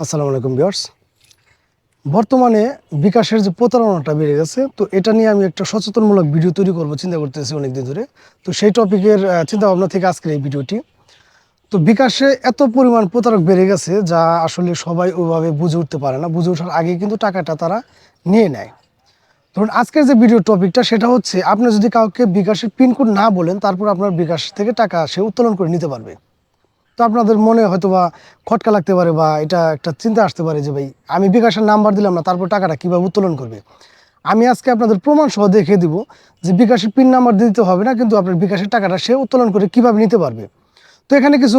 আসসালামু আলাইকুম বিয়ার্স বর্তমানে বিকাশের যে প্রতারণাটা বেড়ে গেছে, তো এটা নিয়ে আমি একটা সচেতনমূলক ভিডিও তৈরি করব, চিন্তা করতেছি অনেকদিন ধরে। তো সেই টপিকের চিন্তা ভাবনা থেকে আজকের এই ভিডিওটি। তো বিকাশে এত পরিমাণ প্রতারক বেড়ে গেছে, যা আসলে সবাই ওইভাবে বুঝে উঠতে পারে না। বুঝে ওঠার আগে কিন্তু টাকাটা তারা নিয়ে নেয়। ধরুন, আজকের যে ভিডিও টপিকটা, সেটা হচ্ছে, আপনি যদি কাউকে বিকাশের পিনকোড না বলেন, তারপর আপনার বিকাশ থেকে টাকা সে উত্তোলন করে নিতে পারবে। তো আপনাদের মনে হয়তো বা খটকা লাগতে পারে বা এটা একটা চিন্তা আসতে পারে যে ভাই, আমি বিকাশের নাম্বার দিলাম না, তারপর টাকাটা কীভাবে উত্তোলন করবে? আমি আজকে আপনাদের প্রমাণ সহ দেখিয়ে দিব যে বিকাশের পিন নাম্বার দিতে হবে না, কিন্তু আপনার বিকাশের টাকাটা সে উত্তোলন করে কীভাবে নিতে পারবে। তো এখানে কিছু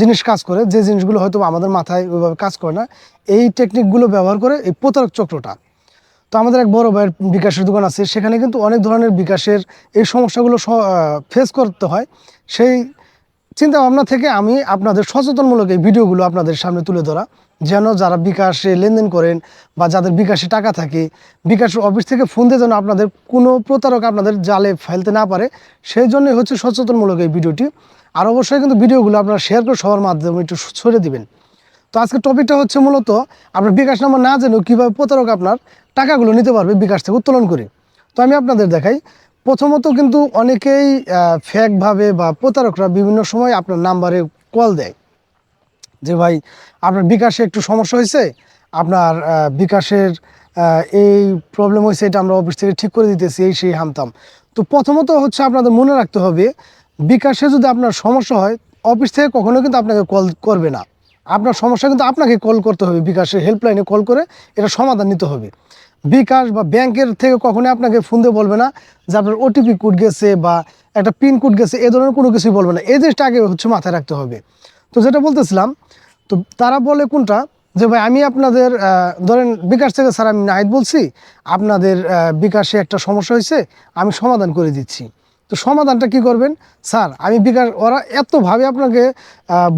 জিনিস কাজ করে, যে জিনিসগুলো হয়তো আমাদের মাথায় ওইভাবে কাজ করে না, এই টেকনিকগুলো ব্যবহার করে এই প্রতারক চক্রটা। তো আমাদের এক বড় ভাইয়ের বিকাশের দোকান আছে, সেখানে কিন্তু অনেক ধরনের বিকাশের এই সমস্যাগুলো ফেস করতে হয়। সেই চিন্তা ভাবনা থেকে আমি আপনাদের সচেতনমূলক এই ভিডিওগুলো আপনাদের সামনে তুলে ধরা। যেন যারা বিকাশে লেনদেন করেন বা যাদের বিকাশে টাকা থাকে, বিকাশের অফিস থেকে ফোন দিয়ে যেন আপনাদের কোনো প্রতারক আপনাদের জালে ফেলতে না পারে, সেই জন্যই হচ্ছে সচেতনমূলক এই ভিডিওটি। আর অবশ্যই কিন্তু ভিডিওগুলো আপনারা শেয়ার করে সবার মাধ্যমে একটু ছড়িয়ে দিবেন। তো আজকের টপিকটা হচ্ছে মূলত আপনার বিকাশ নাম্বার না জেনেও কীভাবে প্রতারক আপনার টাকাগুলো নিতে পারবে বিকাশ থেকে উত্তোলন করে। তো আমি আপনাদের দেখাই প্রথমত কিন্তু অনেকেই ফ্যাকভাবে বা প্রতারকরা বিভিন্ন সময় আপনার নাম্বারে কল দেয়। যে ভাই, আপনার বিকাশে একটু সমস্যা হয়েছে, আপনার বিকাশের এই প্রবলেম হয়েছে, এটা আমরা অফিস থেকে ঠিক করে দিতেছি, এই সেই হামতাম। তো প্রথমত হচ্ছে আপনাদের মনে রাখতে হবে, বিকাশে যদি আপনার সমস্যা হয় অফিস থেকে কখনো কিন্তু আপনাকে কল করবে না। আপনার সমস্যা কিন্তু আপনাকে কল করতে হবে, বিকাশের হেল্পলাইনে কল করে এটা সমাধান নিতে হবে। বিকাশ বা ব্যাংকের থেকে কখনোই আপনাকে ফোন দিয়ে বলবে না যে আপনার ওটিপি কোড গেছে বা একটা পিন কোড গেছে, এ ধরনের কোনো কিছুই বলবে না। এই জিনিসটা আগে হচ্ছে মাথায় রাখতে হবে। তো যেটা বলতেছিলাম, তো তারা বলে কোনটা? যে ভাই, আমি আপনাদের ধরেন বিকাশ থেকে, স্যার আমি নাহিদ বলছি, আপনাদের বিকাশে একটা সমস্যা হয়েছে, আমি সমাধান করে দিচ্ছি। তো সমাধানটা কি করবেন? স্যার, আমি বিকাশ ওরা এতভাবে আপনাকে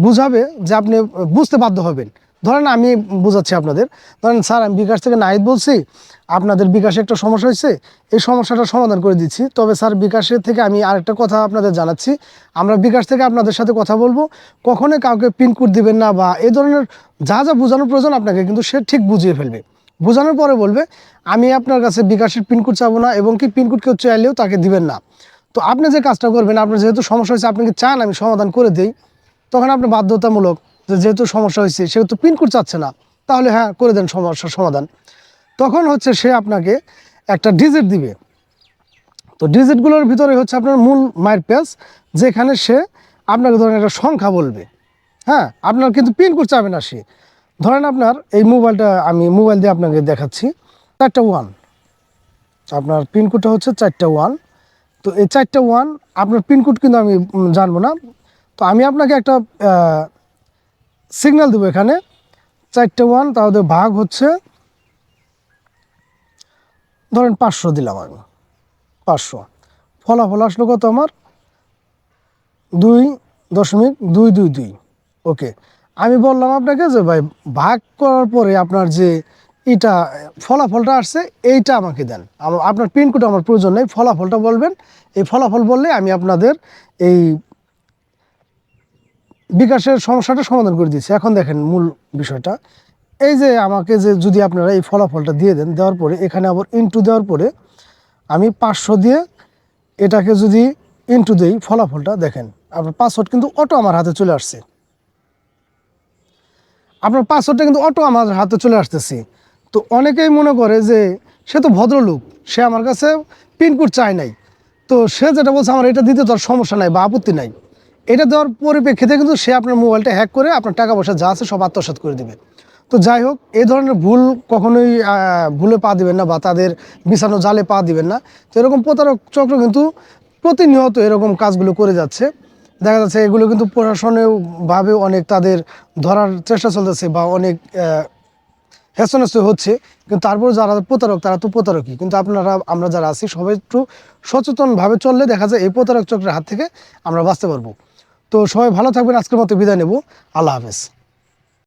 বুঝাবে যে আপনি বুঝতে বাধ্য হবেন। ধরেন আমি বুঝাচ্ছি আপনাদের। ধরেন স্যার, আমি বিকাশ থেকে নাহিদ বলছি, আপনাদের বিকাশে একটা সমস্যা হয়েছে, এই সমস্যাটা সমাধান করে দিচ্ছি। তবে স্যার, বিকাশের থেকে আমি আরেকটা কথা আপনাদের জানাচ্ছি। আমরা বিকাশ থেকে আপনাদের সাথে কথা বলব। কখনোই কাউকে পিনকোড দিবেন না বা এই ধরনের যা যা বোঝানোর প্রয়োজন আপনাকে কিন্তু সে ঠিক বুঝিয়ে ফেলবে। বোঝানোর পরে বলবে, আমি আপনার কাছে বিকাশের পিনকোড চাবো না এবং কি পিনকোড কেউ চাইলেও তাকে দিবেন না। তো আপনি যে কাজটা করবেন, আপনার যেহেতু সমস্যা হয়েছে আপনি কি চান আমি সমাধান করে দিই, তখন আপনি বাধ্যতামূলক যেহেতু সমস্যা হয়েছে, সেহেতু পিনকোড চাচ্ছে না, তাহলে হ্যাঁ করে দেন সমস্যার সমাধান। তখন হচ্ছে সে আপনাকে একটা ডিজিট দিবে। তো ডিজিটগুলোর ভিতরে হচ্ছে আপনার মূল মায়ের পেজ যেখানে সে আপনাকে ধরেন একটা সংখ্যা বলবে। হ্যাঁ আপনার কিন্তু পিনকোড চাবে না সে। ধরেন আপনার এই মোবাইলটা আমি মোবাইল দিয়ে আপনাকে দেখাচ্ছি, চারটা ওয়ান। আপনার পিনকোডটা হচ্ছে চারটা ওয়ান। তো এই চারটা ওয়ান আপনার পিনকোড কিন্তু আমি জানব না। তো আমি আপনাকে একটা সিগন্যাল দেবো এখানে। চারটে ওয়ান তাহলে ভাগ হচ্ছে, ধরেন পাঁচশো দিলাম আমি। পাঁচশো। ফলাফল আসলো কত আমার? দুই দশমিক দুই দুই দুই। ওকে। আমি বললাম আপনাকে যে ভাই, ভাগ করার পরে আপনার যে এটা ফলাফলটা আসছে, এইটা আমাকে দেন। আপনার পিনকোড আমার প্রয়োজন নেই, ফলাফলটা বলবেন। এই ফলাফল বললে আমি আপনাদের এই বিকাশের সমস্যাটা সমাধান করে দিচ্ছি। এখন দেখেন মূল বিষয়টা। এই যে আমাকে যে যদি আপনারা এই ফলাফলটা দিয়ে দেন, দেওয়ার পরে, এখানে আবার ইনটু দেওয়ার পরে, আমি পাঁচশো দিয়ে এটাকে যদি ইনটু দেই, ফলাফলটা দেখেন, আপনার পাসওয়ার্ড কিন্তু অটো আমার হাতে চলে আসছে। আপনার পাসওয়ার্ডটা কিন্তু অটো আমার হাতে চলে আসতেছে। তো অনেকেই মনে করে যে সে তো ভদ্রলোক, সে আমার কাছে পিনকোড চায় নাই। তো সে যেটা বলছে, আমার এটা দিতে তোর সমস্যা নাই বা আপত্তি নাই। এটা দেওয়ার পরিপ্রেক্ষিতে কিন্তু সে আপনার মোবাইলটা হ্যাক করে আপনার টাকা পয়সা যা আছে সব আত্মসাৎ করে দিবে। তো যাই হোক, এই ধরনের ভুল কখনোই ভুলে পা দিবেন না বা তাদের বিছানো জালে পা দিবেন না। তো এরকম প্রতারক চক্র কিন্তু প্রতিনিয়ত এরকম কাজগুলো করে যাচ্ছে। দেখা যাচ্ছে এগুলো কিন্তু প্রশাসনেও ভাবে অনেক তাদের ধরার চেষ্টা চলতেছে বা অনেক আহ, হেসনস্ত হচ্ছে কিন্তু তারপর যারা প্রতারক তারা তো প্রতারকই। কিন্তু আপনারা আমরা যারা আছি সবাই একটু সচেতনভাবে চললে দেখা যায় এই প্রতারক চক্রের হাত থেকে আমরা বাঁচতে পারব। তো সবাই ভালো থাকবেন আজকের মতো বিদায় নেব। আল্লাহ হাফেজ।